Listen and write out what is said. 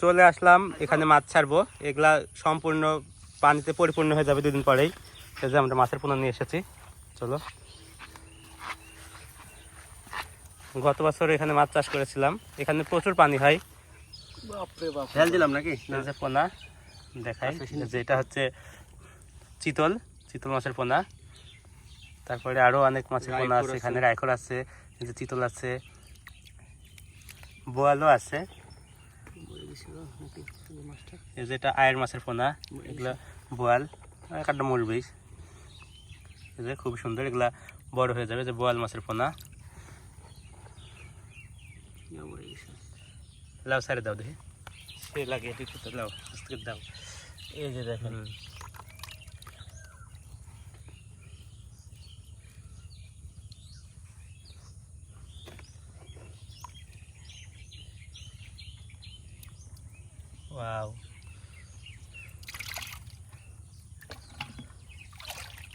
চলে আসলাম এখানে মাছ ছাড়বো। এগুলা সম্পূর্ণ পানিতে পরিপূর্ণ হয়ে যাবে দুদিন পরেই। এই যে আমরা মাছের পোনা নিয়ে এসেছি। চলো। গত বছর এখানে মাছ চাষ করেছিলাম। এখানে প্রচুর পানি হয়। ফেল দিলাম নাকি? যে পোনা দেখাই। যে এটা হচ্ছে চিতল চিতল মাছের পোনা। তারপরে আরও অনেক মাছের পোনা আছে। এখানে রাইখর আছে যে চিতল আছে বোয়ালও আছে। এই যে এটা আয়ের মাছের পোনা এগুলা বোয়াল একটা মুরবি এই যে খুব সুন্দর এগুলা বড় হয়ে যাবে যে বোয়াল মাছের পোনা। লাউ সারে দাও দেখি। সে লাগে এটি লাও আস্তে দাও। এই যে দেখেন Wow.